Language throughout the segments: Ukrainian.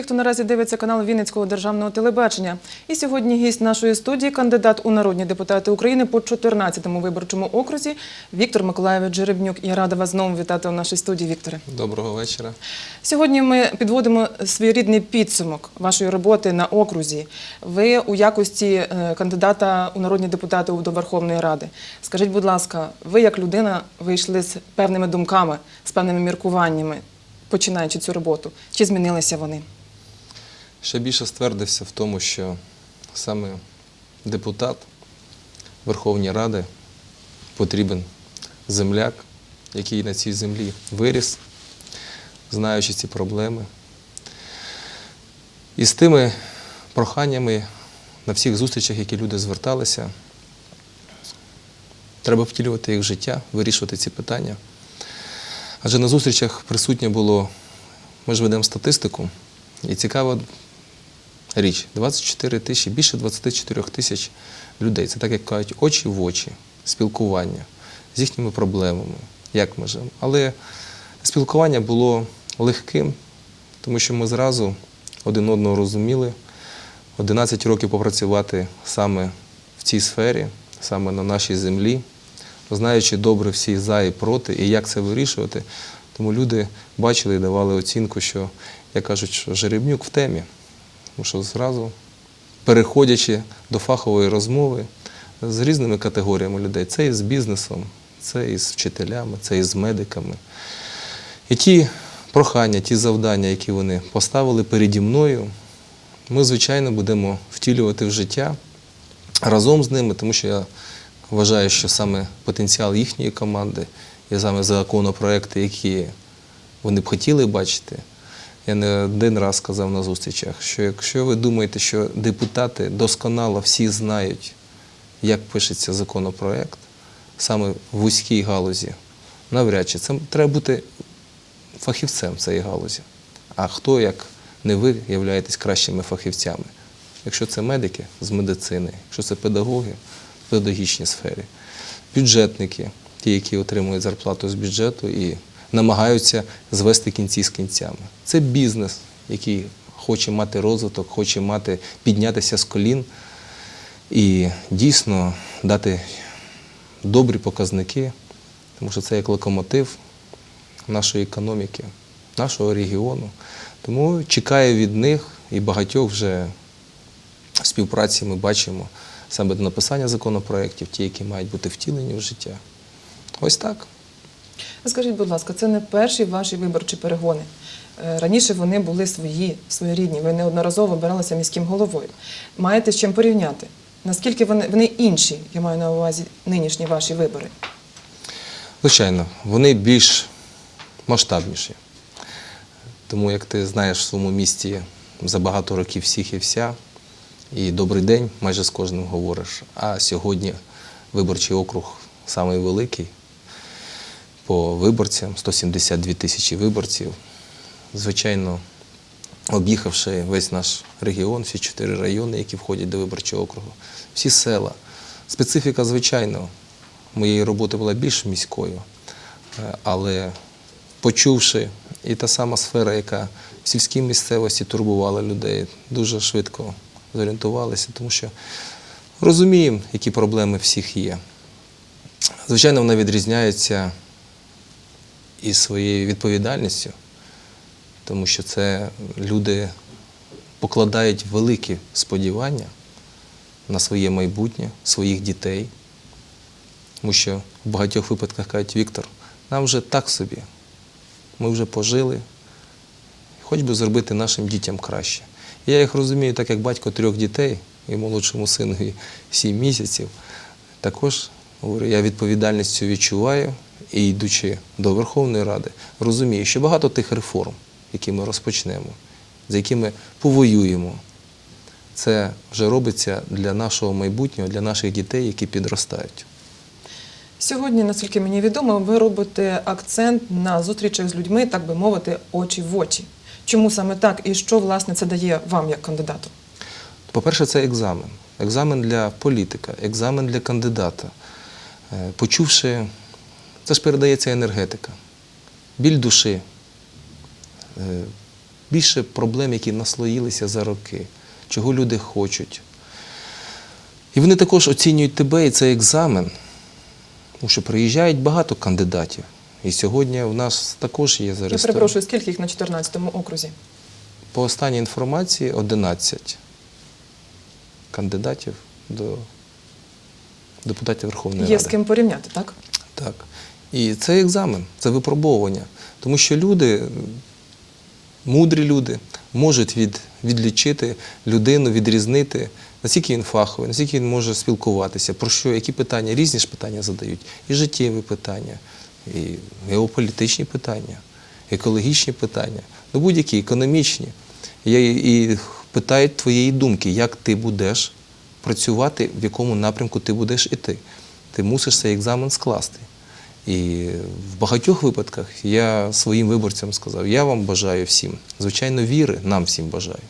усіх, хто наразі дивиться канал Вінницького державного телебачення. І сьогодні гість нашої студії, кандидат у народні депутати України по 14-му виборчому окрузі Віктор Миколаєвич Жеребнюк. Я рада вас знову вітати у нашій студії, Вікторе. Доброго вечора. Сьогодні ми підводимо своєрідний підсумок вашої роботи на окрузі. Ви у якості е, кандидата у народні депутати до Верховної Ради. Скажіть, будь ласка, ви як людина вийшли з певними думками, з певними міркуваннями, починаючи цю роботу? Чи змінилися вони? Ще більше ствердився в тому, що саме депутат Верховної Ради потрібен земляк, який на цій землі виріс, знаючи ці проблеми. І з тими проханнями на всіх зустрічах, які люди зверталися, треба втілювати їх в життя, вирішувати ці питання. Адже на зустрічах присутнє було, ми ж ведемо статистику, і цікава річ, 24 тисячі, більше 24 тисяч людей. Це так, як кажуть, очі в очі, спілкування з їхніми проблемами, як ми живемо. Але спілкування було легким, тому що ми зразу один одного розуміли. 11 років попрацювати саме в цій сфері, саме на нашій землі, знаючи добре всі за і проти, і як це вирішувати. Тому люди бачили і давали оцінку, що, як кажуть, що Жеребнюк в темі. Тому що зразу, переходячи до фахової розмови з різними категоріями людей, це і з бізнесом, це і з вчителями, це і з медиками. І ті прохання, ті завдання, які вони поставили переді мною, ми, звичайно, будемо втілювати в життя разом з ними, тому що я вважаю, що саме потенціал їхньої команди і саме законопроекти, які вони б хотіли бачити. Я не один раз сказав на зустрічах, що якщо ви думаєте, що депутати досконало всі знають, як пишеться законопроект, саме в вузькій галузі, навряд чи це треба бути фахівцем цієї галузі. А хто, як не ви, являєтесь кращими фахівцями? Якщо це медики з медицини, якщо це педагоги в педагогічній сфері, бюджетники, ті, які отримують зарплату з бюджету і намагаються звести кінці з кінцями. Це бізнес, який хоче мати розвиток, хоче мати піднятися з колін і дійсно дати добрі показники, тому що це як локомотив нашої економіки, нашого регіону. Тому чекаю від них і багатьох вже співпраці ми бачимо саме до написання законопроєктів, ті, які мають бути втілені в життя. Ось так. Скажіть, будь ласка, це не перші ваші виборчі перегони. Е, Раніше вони були свої, своєрідні. Ви неодноразово обиралися міським головою. Маєте з чим порівняти? Наскільки вони, вони інші, я маю на увазі нинішні ваші вибори? Звичайно, вони більш масштабніші. Тому, як ти знаєш в своєму місті за багато років всіх і вся, і добрий день майже з кожним говориш. А сьогодні виборчий округ самий великий по виборцям 172 тисячі виборців. Звичайно, об'їхавши весь наш регіон, всі чотири райони, які входять до виборчого округу, всі села. Специфіка, звичайно, моєї роботи була більш міською, Е, але почувши і та сама сфера, яка в сільській місцевості турбувала людей, дуже швидко зорієнтувалися, тому що розуміємо, які проблеми всіх є. Звичайно, вона відрізняється і своєю відповідальністю, тому що це люди покладають великі сподівання на своє майбутнє, своїх дітей. Тому що в багатьох випадках кажуть, Віктор, нам вже так собі. Ми вже пожили, хоч би зробити нашим дітям краще. Я їх розумію, так як батько трьох дітей і молодшому синові сім місяців, також я відповідальність цю відчуваю і йдучи до Верховної Ради, розумію, що багато тих реформ, які ми розпочнемо, за якими повоюємо, це вже робиться для нашого майбутнього, для наших дітей, які підростають. Сьогодні, наскільки мені відомо, ви робите акцент на зустрічах з людьми, так би мовити, очі в очі. Чому саме так і що власне це дає вам як кандидату? По-перше, це екзамен. Екзамен для політика, екзамен для кандидата. Е, Почувши, це ж передається енергетика, біль душі, е, більше проблем, які наслоїлися за роки, чого люди хочуть. І вони також оцінюють тебе і цей екзамен, тому що приїжджають багато кандидатів. І сьогодні в нас також є Я зареєстровані. перепрошую, скільки їх на 14-му окрузі? По останній інформації 11 кандидатів до депутатів Верховної Є з ким порівняти, так? Так. І це екзамен, це випробовування. Тому що люди, мудрі люди, можуть від, відлічити людину, відрізнити, наскільки він фаховий, наскільки він може спілкуватися, про що, які питання, різні ж питання задають. І життєві питання, і геополітичні питання, екологічні питання, ну будь-які економічні. І питають твоєї думки, як ти будеш працювати, в якому напрямку ти будеш іти. Ти мусиш цей екзамен скласти. І в багатьох випадках я своїм виборцям сказав, я вам бажаю всім, звичайно, віри нам всім бажаю.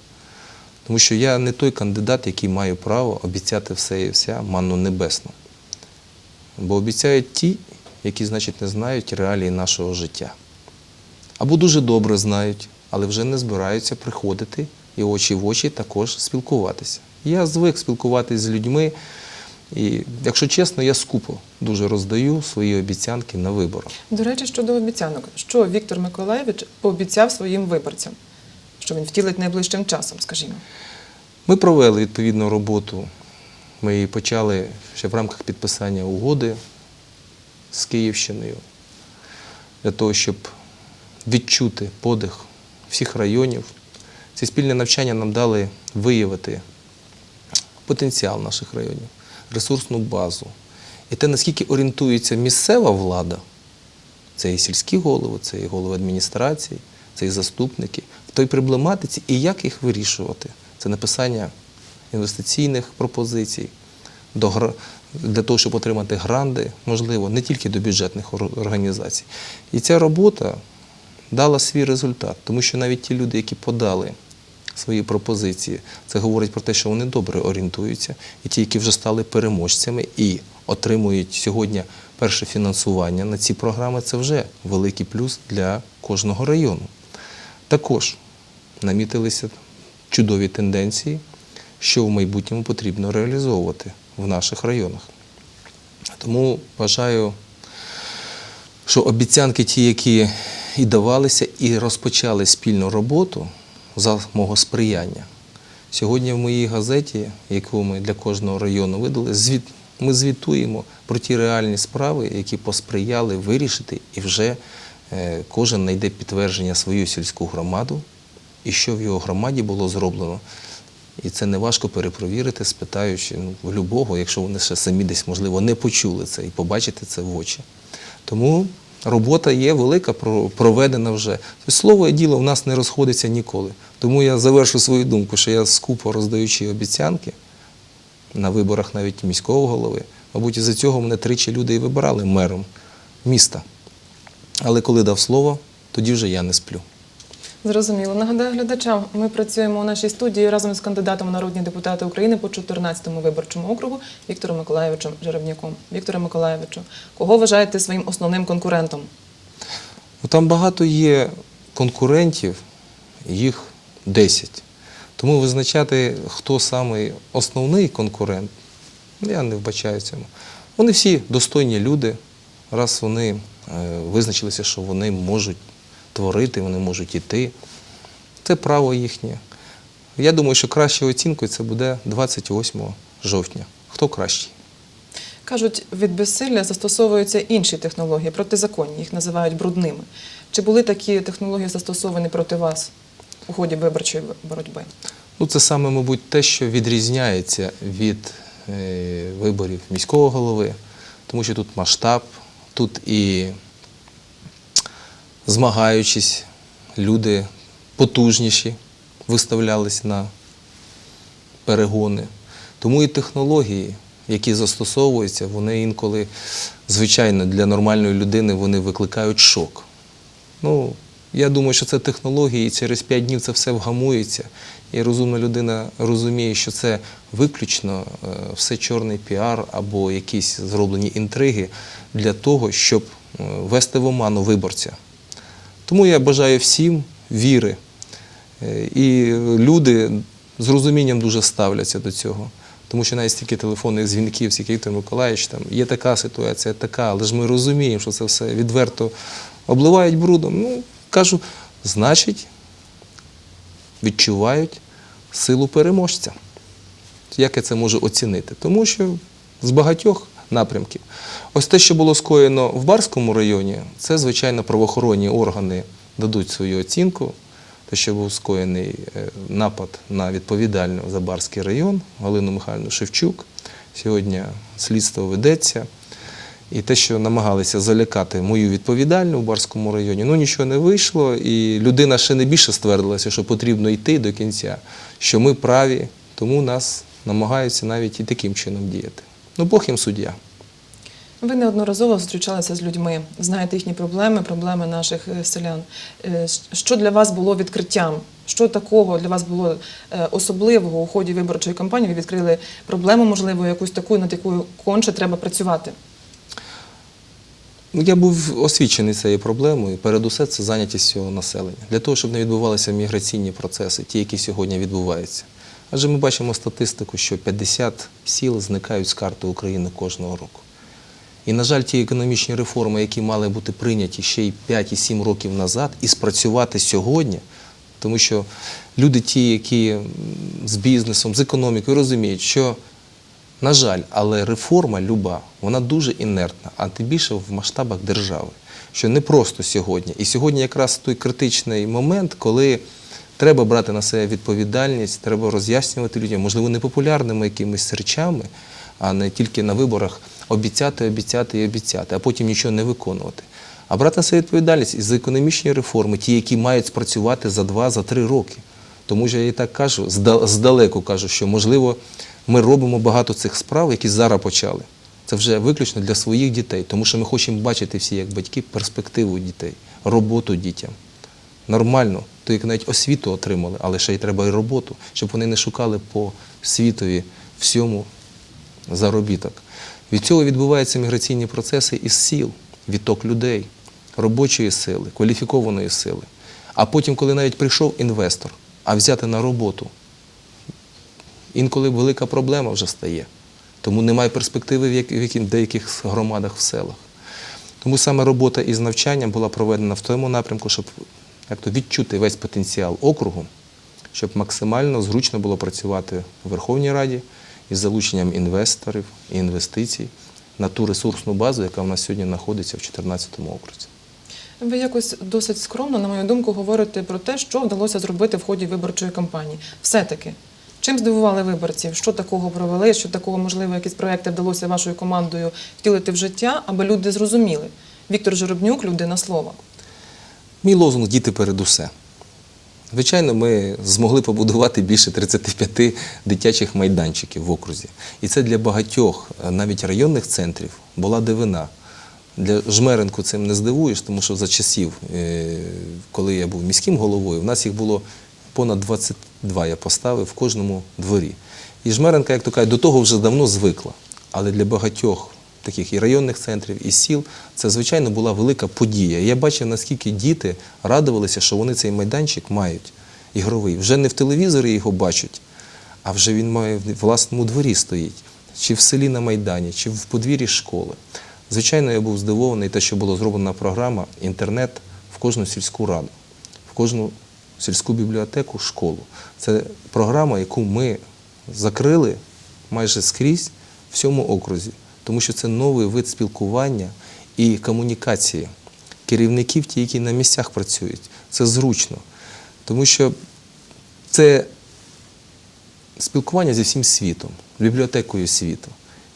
Тому що я не той кандидат, який має право обіцяти все і вся манну небесну. Бо обіцяють ті, які, значить, не знають реалії нашого життя. Або дуже добре знають, але вже не збираються приходити і очі в очі також спілкуватися. Я звик спілкуватися з людьми, і, якщо чесно, я скупо дуже роздаю свої обіцянки на виборах. До речі, щодо обіцянок, що Віктор Миколаєвич пообіцяв своїм виборцям, що він втілить найближчим часом, скажімо. Ми провели відповідну роботу. Ми її почали ще в рамках підписання угоди з Київщиною для того, щоб відчути подих всіх районів. Ці спільні навчання нам дали виявити потенціал наших районів, ресурсну базу. І те, наскільки орієнтується місцева влада, це і сільські голови, це і голови адміністрації, це і заступники, в той проблематиці і як їх вирішувати. Це написання інвестиційних пропозицій для того, щоб отримати гранди, можливо, не тільки до бюджетних організацій. І ця робота дала свій результат, тому що навіть ті люди, які подали свої пропозиції, це говорить про те, що вони добре орієнтуються, і ті, які вже стали переможцями і отримують сьогодні перше фінансування на ці програми, це вже великий плюс для кожного району. Також намітилися чудові тенденції, що в майбутньому потрібно реалізовувати в наших районах. Тому вважаю, що обіцянки ті, які і давалися, і розпочали спільну роботу за мого сприяння. Сьогодні в моїй газеті, яку ми для кожного району видали, звіт, ми звітуємо про ті реальні справи, які посприяли вирішити, і вже е, кожен знайде підтвердження свою сільську громаду, і що в його громаді було зроблено. І це не важко перепровірити, спитаючи ну, любого, якщо вони ще самі десь, можливо, не почули це і побачити це в очі. Тому робота є велика, про- проведена вже. Тобто слово і діло в нас не розходиться ніколи. Тому я завершу свою думку, що я скупо роздаючи обіцянки на виборах навіть міського голови, мабуть, із-за цього мене тричі люди і вибирали мером міста. Але коли дав слово, тоді вже я не сплю. Зрозуміло. Нагадаю глядачам, ми працюємо у нашій студії разом з кандидатом у народні депутати України по 14-му виборчому округу Віктором Миколаєвичем Жеребняком. Вікторе Миколаєвичу, кого вважаєте своїм основним конкурентом? Ну, Там багато є конкурентів, їх 10. Тому визначати, хто самий основний конкурент, я не вбачаю цьому. Вони всі достойні люди, раз вони е, визначилися, що вони можуть творити, вони можуть іти. Це право їхнє. Я думаю, що кращою оцінкою це буде 28 жовтня. Хто кращий? Кажуть, від безсилля застосовуються інші технології, протизаконні, їх називають брудними. Чи були такі технології застосовані проти вас у ході виборчої боротьби? Ну, це саме, мабуть, те, що відрізняється від е, виборів міського голови, тому що тут масштаб, тут і змагаючись, люди потужніші виставлялись на перегони. Тому і технології, які застосовуються, вони інколи, звичайно, для нормальної людини вони викликають шок. Ну, я думаю, що це технології, і через 5 днів це все вгамується. І розумна людина розуміє, що це виключно е, все чорний піар або якісь зроблені інтриги для того, щоб е, ввести в оману виборця. Тому я бажаю всім віри Е, І люди з розумінням дуже ставляться до цього. Тому що навіть стільки телефонних дзвінків, стільки Віктор Миколаївич, там є така ситуація, така, але ж ми розуміємо, що це все відверто обливають брудом. Ну, кажу, значить, відчувають силу переможця. Як я це можу оцінити? Тому що з багатьох напрямків. Ось те, що було скоєно в Барському районі, це, звичайно, правоохоронні органи дадуть свою оцінку. Те, що був скоєний е, напад на відповідальну за Барський район Галину Михайловну Шевчук. Сьогодні слідство ведеться. І те, що намагалися залякати мою відповідальну в Барському районі, ну нічого не вийшло. І людина ще не більше ствердилася, що потрібно йти до кінця, що ми праві, тому нас намагаються навіть і таким чином діяти. Ну, Бог їм суддя. Ви неодноразово зустрічалися з людьми, знаєте їхні проблеми, проблеми наших е, селян. Е, Що для вас було відкриттям? Що такого для вас було е, особливого у ході виборчої кампанії? Ви відкрили проблему, можливо, якусь таку, над якою конче треба працювати. Ну, Я був освічений цією проблемою. Перед усе це зайнятість всього населення. Для того, щоб не відбувалися міграційні процеси, ті, які сьогодні відбуваються. Адже ми бачимо статистику, що 50 сіл зникають з карти України кожного року. І, на жаль, ті економічні реформи, які мали бути прийняті ще й 5 і 7 років назад, і спрацювати сьогодні, тому що люди, ті, які з бізнесом, з економікою, розуміють, що на жаль, але реформа люба, вона дуже інертна, а тим більше в масштабах держави. Що не просто сьогодні. І сьогодні якраз той критичний момент, коли треба брати на себе відповідальність, треба роз'яснювати людям, можливо, непопулярними якимись речами, а не тільки на виборах обіцяти, обіцяти і обіцяти, а потім нічого не виконувати. А брати на себе відповідальність і за економічні реформи, ті, які мають спрацювати за два, за три роки. Тому що я і так кажу, здалеку кажу, що можливо ми робимо багато цих справ, які зараз почали. Це вже виключно для своїх дітей, тому що ми хочемо бачити всі, як батьки, перспективу дітей, роботу дітям. Нормально, то як навіть освіту отримали, але ще й треба і роботу, щоб вони не шукали по світові всьому заробіток. Від цього відбуваються міграційні процеси із сіл, відток людей, робочої сили, кваліфікованої сили. А потім, коли навіть прийшов інвестор, а взяти на роботу, інколи велика проблема вже стає. Тому немає перспективи в як- в деяких громадах в селах. Тому саме робота із навчанням була проведена в тому напрямку, щоб як то відчути весь потенціал округу, щоб максимально зручно було працювати в Верховній Раді із залученням інвесторів і інвестицій на ту ресурсну базу, яка в нас сьогодні знаходиться в 2014 окрузі. Ви якось досить скромно, на мою думку, говорите про те, що вдалося зробити в ході виборчої кампанії. Все-таки, чим здивували виборців? Що такого провели? Що такого, можливо, якісь проекти вдалося вашою командою втілити в життя, аби люди зрозуміли? Віктор Жеребнюк, людина слова. Мій лозунг діти перед усе. Звичайно, ми змогли побудувати більше 35 дитячих майданчиків в окрузі. І це для багатьох, е, навіть районних центрів, була дивина. Для Жмеренку цим не здивуєш, тому що за часів, е, коли я був міським головою, в нас їх було понад 22 я поставив в кожному дворі. І Жмеренка, як то кажуть, до того вже давно звикла. Але для багатьох таких і районних центрів, і сіл, це, звичайно, була велика подія. Я бачив, наскільки діти радувалися, що вони цей майданчик мають ігровий. Вже не в телевізорі його бачать, а вже він має в власному дворі стоїть, чи в селі на Майдані, чи в подвір'ї школи. Звичайно, я був здивований, те, що була зроблена програма інтернет в кожну сільську раду, в кожну сільську бібліотеку, школу. Це програма, яку ми закрили майже скрізь в всьому окрузі, тому що це новий вид спілкування і комунікації керівників, ті, які на місцях працюють. Це зручно, тому що це спілкування зі всім світом, бібліотекою світу.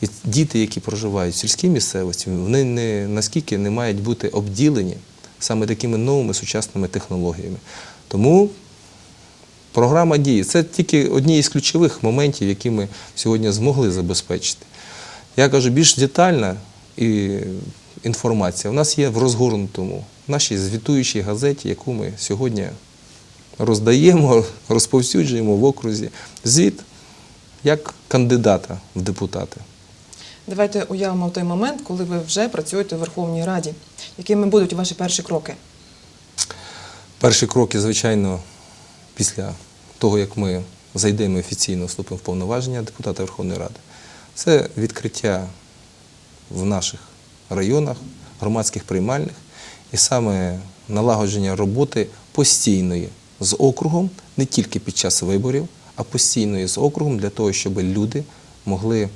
І діти, які проживають в сільській місцевості, вони не наскільки не мають бути обділені саме такими новими сучасними технологіями. Тому програма діє. Це тільки одні із ключових моментів, які ми сьогодні змогли забезпечити. Я кажу, більш детальна і інформація у нас є в розгорнутому, в нашій звітуючій газеті, яку ми сьогодні роздаємо, розповсюджуємо в окрузі. Звіт як кандидата в депутати. Давайте уявимо той момент, коли ви вже працюєте у Верховній Раді. Якими будуть ваші перші кроки? Перші кроки, звичайно, після того, як ми зайдемо офіційно, вступимо в повноваження депутата Верховної Ради, це відкриття в наших районах, громадських приймальних, і саме налагодження роботи постійної з округом, не тільки під час виборів, а постійної з округом для того, щоб люди могли е,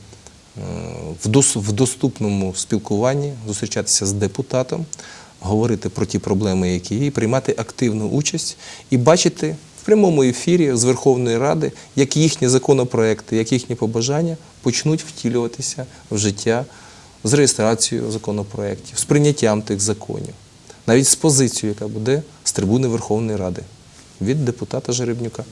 в доступному спілкуванні зустрічатися з депутатом, говорити про ті проблеми, які є, приймати активну участь і бачити прямому ефірі з Верховної Ради, як їхні законопроекти, як їхні побажання почнуть втілюватися в життя з реєстрацією законопроєктів, з прийняттям тих законів, навіть з позицією, яка буде з трибуни Верховної Ради від депутата Жеребнюка.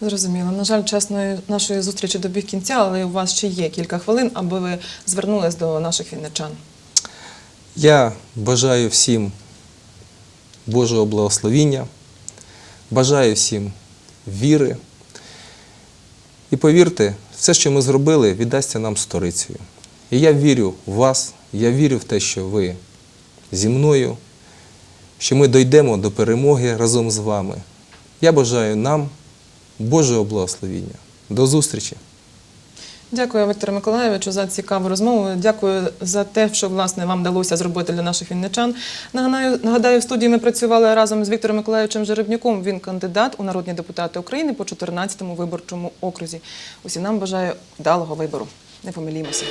Зрозуміло. На жаль, чесної нашої зустрічі добіг кінця, але у вас ще є кілька хвилин, аби ви звернулись до наших вінничан. Я бажаю всім Божого благословіння, бажаю всім віри. І повірте, все, що ми зробили, віддасться нам сторицею. І я вірю в вас, я вірю в те, що ви зі мною, що ми дійдемо до перемоги разом з вами. Я бажаю нам Божого благословіння. До зустрічі! Дякую, Віктору Миколаєвичу, за цікаву розмову. Дякую за те, що власне вам вдалося зробити для наших вінничан. Нагадаю, нагадаю, в студії ми працювали разом з Віктором Миколаєвичем Жеребнюком. Він кандидат у народні депутати України по 14-му виборчому окрузі. Усім нам бажаю вдалого вибору. Не помилімося.